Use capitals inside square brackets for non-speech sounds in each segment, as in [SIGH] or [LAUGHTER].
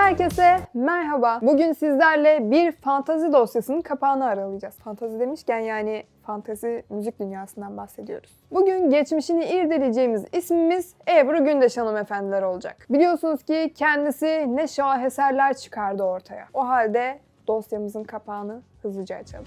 herkese merhaba. Bugün sizlerle bir fantazi dosyasının kapağını aralayacağız. Fantazi demişken yani fantazi müzik dünyasından bahsediyoruz. Bugün geçmişini irdeleyeceğimiz ismimiz Ebru Gündeş hanımefendiler olacak. Biliyorsunuz ki kendisi ne şaheserler çıkardı ortaya. O halde dosyamızın kapağını hızlıca açalım.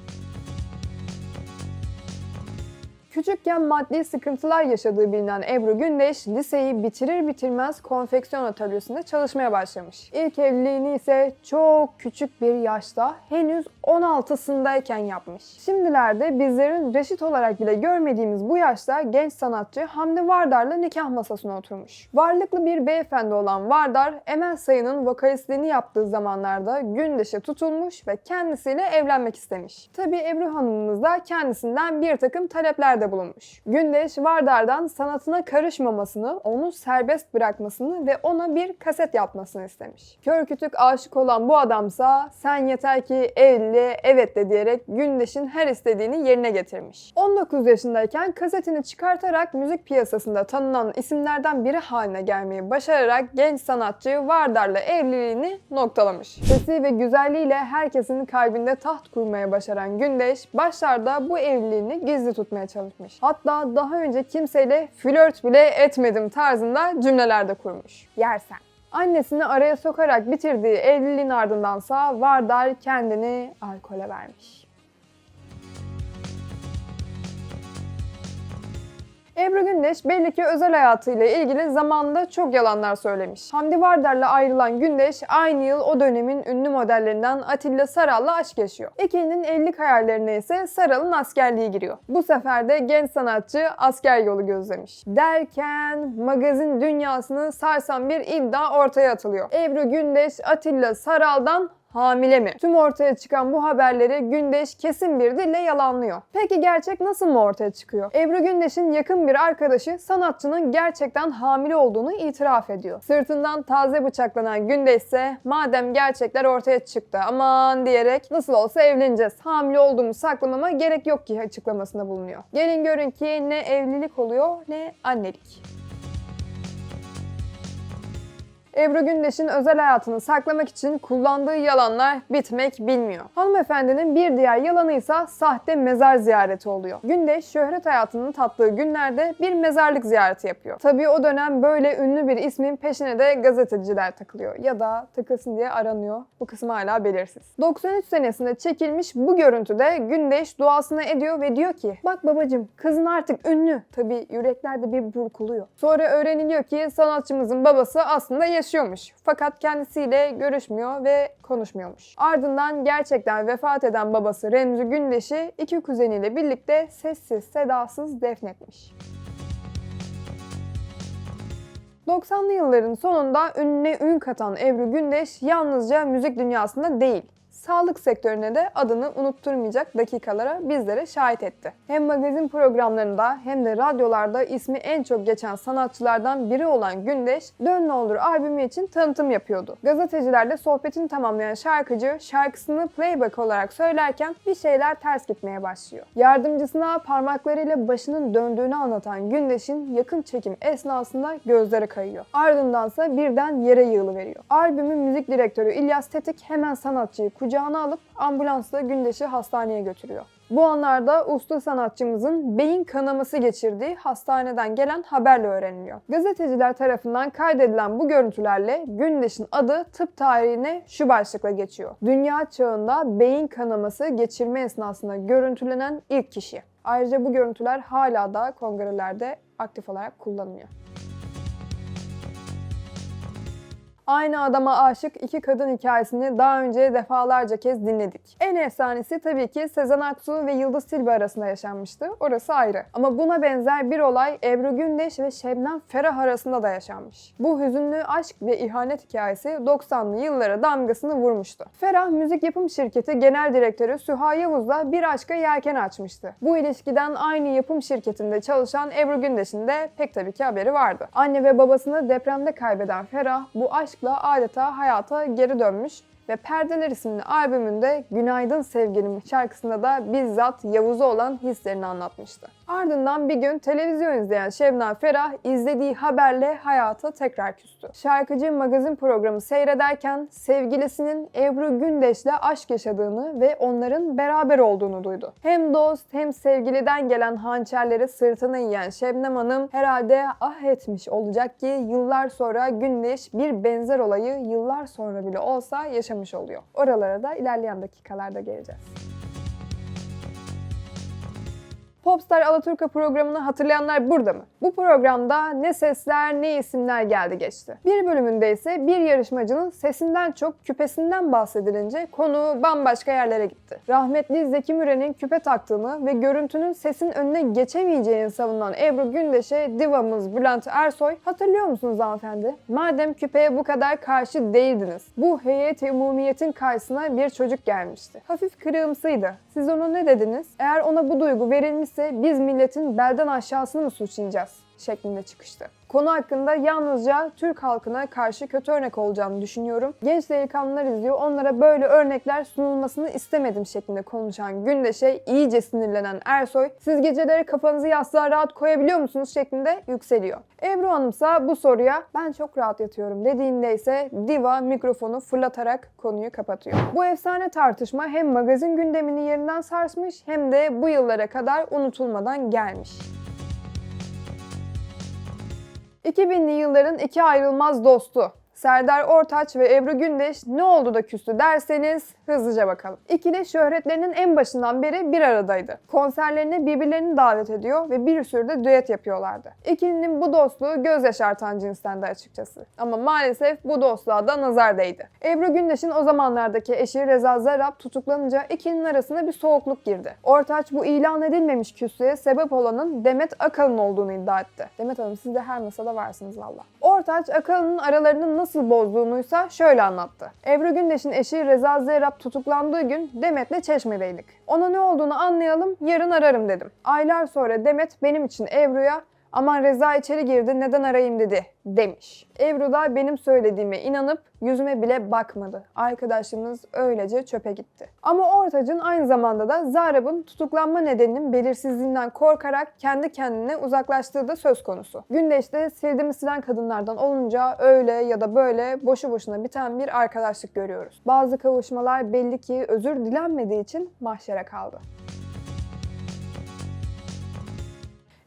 Küçükken maddi sıkıntılar yaşadığı bilinen Ebru Gündeş, liseyi bitirir bitirmez konfeksiyon atölyesinde çalışmaya başlamış. İlk evliliğini ise çok küçük bir yaşta, henüz 16'sındayken yapmış. Şimdilerde bizlerin reşit olarak bile görmediğimiz bu yaşta genç sanatçı Hamdi Vardar'la nikah masasına oturmuş. Varlıklı bir beyefendi olan Vardar, Emel Sayın'ın vokalistliğini yaptığı zamanlarda Gündeş'e tutulmuş ve kendisiyle evlenmek istemiş. Tabi Ebru Hanımımız da kendisinden bir takım taleplerde bulunmuş. Gündeş Vardar'dan sanatına karışmamasını, onu serbest bırakmasını ve ona bir kaset yapmasını istemiş. Kör kütük aşık olan bu adamsa sen yeter ki evliliğe evet de diyerek Gündeş'in her istediğini yerine getirmiş. 19 yaşındayken kasetini çıkartarak müzik piyasasında tanınan isimlerden biri haline gelmeyi başararak genç sanatçı Vardar'la evliliğini noktalamış. Sesi ve güzelliğiyle herkesin kalbinde taht kurmaya başaran Gündeş başlarda bu evliliğini gizli tutmaya çalışmış. Hatta daha önce kimseyle flört bile etmedim tarzında cümleler de kurmuş. Yersen. Annesini araya sokarak bitirdiği evliliğin ardındansa Vardar kendini alkole vermiş. Ebru Gündeş belli ki özel hayatıyla ilgili zamanında çok yalanlar söylemiş. Hamdi Vardar'la ayrılan Gündeş aynı yıl o dönemin ünlü modellerinden Atilla Saral'la aşk yaşıyor. İkilinin evlilik hayallerine ise Saral'ın askerliği giriyor. Bu sefer de genç sanatçı asker yolu gözlemiş. Derken magazin dünyasını sarsan bir iddia ortaya atılıyor. Ebru Gündeş Atilla Saral'dan hamile mi? Tüm ortaya çıkan bu haberleri Gündeş kesin bir dille yalanlıyor. Peki gerçek nasıl mı ortaya çıkıyor? Ebru Gündeş'in yakın bir arkadaşı sanatçının gerçekten hamile olduğunu itiraf ediyor. Sırtından taze bıçaklanan Gündeş ise madem gerçekler ortaya çıktı aman diyerek nasıl olsa evleneceğiz. Hamile olduğumu saklamama gerek yok ki açıklamasında bulunuyor. Gelin görün ki ne evlilik oluyor ne annelik. Ebru Gündeş'in özel hayatını saklamak için kullandığı yalanlar bitmek bilmiyor. Hanımefendinin bir diğer yalanı ise sahte mezar ziyareti oluyor. Gündeş şöhret hayatını tattığı günlerde bir mezarlık ziyareti yapıyor. Tabii o dönem böyle ünlü bir ismin peşine de gazeteciler takılıyor ya da takılsın diye aranıyor. Bu kısmı hala belirsiz. 93 senesinde çekilmiş bu görüntüde Gündeş duasını ediyor ve diyor ki bak babacım kızın artık ünlü. Tabii yüreklerde bir burkuluyor. Sonra öğreniliyor ki sanatçımızın babası aslında yaşıyormuş. Fakat kendisiyle görüşmüyor ve konuşmuyormuş. Ardından gerçekten vefat eden babası Remzi Gündeş'i iki kuzeniyle birlikte sessiz sedasız defnetmiş. 90'lı yılların sonunda ününe ün katan Ebru Gündeş yalnızca müzik dünyasında değil, sağlık sektörüne de adını unutturmayacak dakikalara bizlere şahit etti. Hem magazin programlarında hem de radyolarda ismi en çok geçen sanatçılardan biri olan Gündeş, Dön Ne Olur albümü için tanıtım yapıyordu. Gazetecilerle sohbetini tamamlayan şarkıcı şarkısını playback olarak söylerken bir şeyler ters gitmeye başlıyor. Yardımcısına parmaklarıyla başının döndüğünü anlatan Gündeş'in yakın çekim esnasında gözleri kayıyor. Ardındansa birden yere yığılıveriyor. Albümün müzik direktörü İlyas Tetik hemen sanatçıyı kucağına alıp ambulansla Gündeş'i hastaneye götürüyor. Bu anlarda usta sanatçımızın beyin kanaması geçirdiği hastaneden gelen haberle öğreniliyor. Gazeteciler tarafından kaydedilen bu görüntülerle Gündeş'in adı tıp tarihine şu başlıkla geçiyor. Dünya çağında beyin kanaması geçirme esnasında görüntülenen ilk kişi. Ayrıca bu görüntüler hala da kongrelerde aktif olarak kullanılıyor. Aynı adama aşık iki kadın hikayesini daha önce defalarca kez dinledik. En efsanesi tabii ki Sezen Aksu ve Yıldız Tilbe arasında yaşanmıştı. Orası ayrı. Ama buna benzer bir olay Ebru Gündeş ve Şebnem Ferah arasında da yaşanmış. Bu hüzünlü aşk ve ihanet hikayesi 90'lı yıllara damgasını vurmuştu. Ferah Müzik Yapım Şirketi Genel Direktörü Süha Yavuz'la bir aşka yelken açmıştı. Bu ilişkiden aynı yapım şirketinde çalışan Ebru Gündeş'in de pek tabii ki haberi vardı. Anne ve babasını depremde kaybeden Ferah bu aşk aşkla adeta hayata geri dönmüş ve Perdeler isimli albümünde Günaydın Sevgilim şarkısında da bizzat Yavuz'a olan hislerini anlatmıştı. Ardından bir gün televizyon izleyen Şebnem Ferah izlediği haberle hayata tekrar küstü. Şarkıcı magazin programı seyrederken sevgilisinin Ebru Gündeş'le aşk yaşadığını ve onların beraber olduğunu duydu. Hem dost hem sevgiliden gelen hançerleri sırtına yiyen Şebnem Hanım herhalde ah etmiş olacak ki yıllar sonra Gündeş bir benzer olayı yıllar sonra bile olsa yaşamış oluyor. Oralara da ilerleyen dakikalarda geleceğiz. Popstar Alaturka programını hatırlayanlar burada mı? Bu programda ne sesler ne isimler geldi geçti. Bir bölümünde ise bir yarışmacının sesinden çok küpesinden bahsedilince konu bambaşka yerlere gitti. Rahmetli Zeki Müren'in küpe taktığını ve görüntünün sesin önüne geçemeyeceğini savunan Ebru Gündeş'e divamız Bülent Ersoy hatırlıyor musunuz hanımefendi? Madem küpeye bu kadar karşı değildiniz. Bu heyet umumiyetin karşısına bir çocuk gelmişti. Hafif kırığımsıydı. Siz ona ne dediniz? Eğer ona bu duygu verilmişse biz milletin belden aşağısını mı suçlayacağız? şeklinde çıkıştı. Konu hakkında yalnızca Türk halkına karşı kötü örnek olacağını düşünüyorum. Genç delikanlılar izliyor, onlara böyle örnekler sunulmasını istemedim şeklinde konuşan Gündeş'e iyice sinirlenen Ersoy, siz geceleri kafanızı yastığa rahat koyabiliyor musunuz şeklinde yükseliyor. Ebru Hanımsa bu soruya ben çok rahat yatıyorum dediğinde ise Diva mikrofonu fırlatarak konuyu kapatıyor. Bu efsane tartışma hem magazin gündemini yerinden sarsmış hem de bu yıllara kadar unutulmadan gelmiş. 2000'li yılların iki ayrılmaz dostu Serdar Ortaç ve Ebru Gündeş ne oldu da küstü derseniz hızlıca bakalım. İkili şöhretlerinin en başından beri bir aradaydı. Konserlerine birbirlerini davet ediyor ve bir sürü de düet yapıyorlardı. İkilinin bu dostluğu göz yaşartan cinstendi açıkçası. Ama maalesef bu dostluğa da nazar değdi. Ebru Gündeş'in o zamanlardaki eşi Reza Zarrab tutuklanınca ikilinin arasında bir soğukluk girdi. Ortaç bu ilan edilmemiş küslüğe sebep olanın Demet Akalın olduğunu iddia etti. Demet Hanım siz de her masada varsınız valla. Ortaç Akalın'ın aralarını nasıl bozduğunuysa şöyle anlattı. Ebru Gündeş'in eşi Reza Zerrab tutuklandığı gün Demet'le Çeşme'deydik. Ona ne olduğunu anlayalım, yarın ararım dedim. Aylar sonra Demet benim için Ebru'ya aman Reza içeri girdi neden arayayım dedi demiş. Ebru da benim söylediğime inanıp yüzüme bile bakmadı. Arkadaşımız öylece çöpe gitti. Ama Ortaç'ın aynı zamanda da Zarab'ın tutuklanma nedeninin belirsizliğinden korkarak kendi kendine uzaklaştığı da söz konusu. Gündeş'te sildiğimi silen kadınlardan olunca öyle ya da böyle boşu boşuna biten bir arkadaşlık görüyoruz. Bazı kavuşmalar belli ki özür dilenmediği için mahşere kaldı.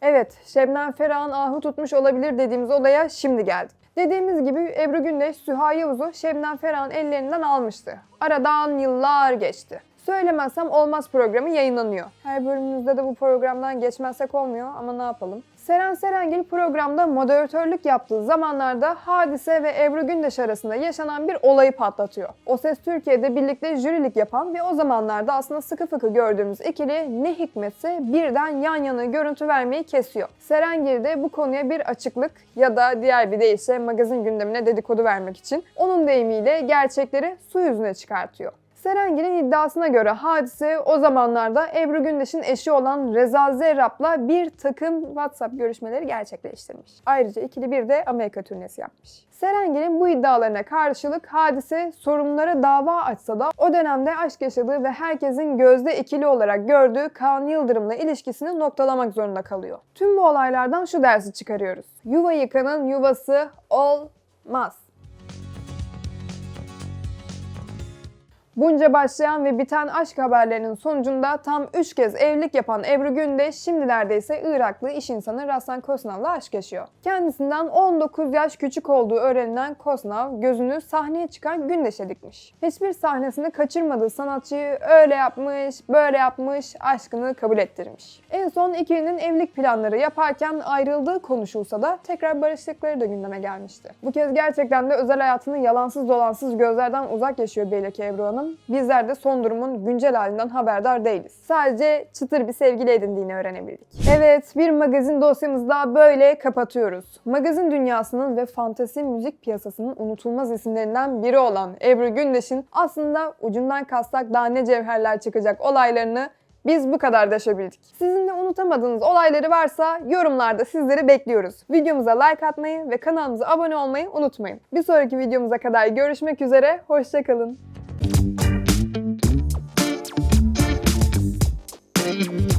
Evet, Şebnem Ferah'ın ahı tutmuş olabilir dediğimiz olaya şimdi geldik. Dediğimiz gibi Ebru Gündeş Süha Yavuz'u Şebnem Ferah'ın ellerinden almıştı. Aradan yıllar geçti. Söylemezsem Olmaz programı yayınlanıyor. Her bölümümüzde de bu programdan geçmezsek olmuyor ama ne yapalım. Seren Serengil programda moderatörlük yaptığı zamanlarda Hadise ve Ebru Gündeş arasında yaşanan bir olayı patlatıyor. O Ses Türkiye'de birlikte jürilik yapan ve o zamanlarda aslında sıkı fıkı gördüğümüz ikili ne hikmetse birden yan yana görüntü vermeyi kesiyor. Serengil de bu konuya bir açıklık ya da diğer bir deyişle magazin gündemine dedikodu vermek için onun deyimiyle gerçekleri su yüzüne çıkartıyor. Serengil'in iddiasına göre hadise o zamanlarda Ebru Gündeş'in eşi olan Reza Zerrab'la bir takım WhatsApp görüşmeleri gerçekleştirmiş. Ayrıca ikili bir de Amerika turnesi yapmış. Serengil'in bu iddialarına karşılık hadise sorunlara dava açsa da o dönemde aşk yaşadığı ve herkesin gözde ikili olarak gördüğü Kaan Yıldırım'la ilişkisini noktalamak zorunda kalıyor. Tüm bu olaylardan şu dersi çıkarıyoruz. Yuva yıkanın yuvası olmaz. Bunca başlayan ve biten aşk haberlerinin sonucunda tam 3 kez evlilik yapan Ebru Gündeş şimdilerde ise Iraklı iş insanı Raslan Kosnav'la aşk yaşıyor. Kendisinden 19 yaş küçük olduğu öğrenilen Kosnav gözünü sahneye çıkan Gündeş'e dikmiş. Hiçbir sahnesini kaçırmadığı sanatçıyı öyle yapmış, böyle yapmış, aşkını kabul ettirmiş. En son ikilinin evlilik planları yaparken ayrıldığı konuşulsa da tekrar barıştıkları da gündeme gelmişti. Bu kez gerçekten de özel hayatını yalansız dolansız gözlerden uzak yaşıyor belli ki Ebru Hanım bizler de son durumun güncel halinden haberdar değiliz. Sadece çıtır bir sevgili edindiğini öğrenebildik. Evet, bir magazin dosyamızı daha böyle kapatıyoruz. Magazin dünyasının ve fantezi müzik piyasasının unutulmaz isimlerinden biri olan Ebru Gündeş'in aslında ucundan kastak daha ne cevherler çıkacak olaylarını biz bu kadar deşebildik. Sizin de unutamadığınız olayları varsa yorumlarda sizleri bekliyoruz. Videomuza like atmayı ve kanalımıza abone olmayı unutmayın. Bir sonraki videomuza kadar görüşmek üzere, hoşçakalın. Bye. [LAUGHS]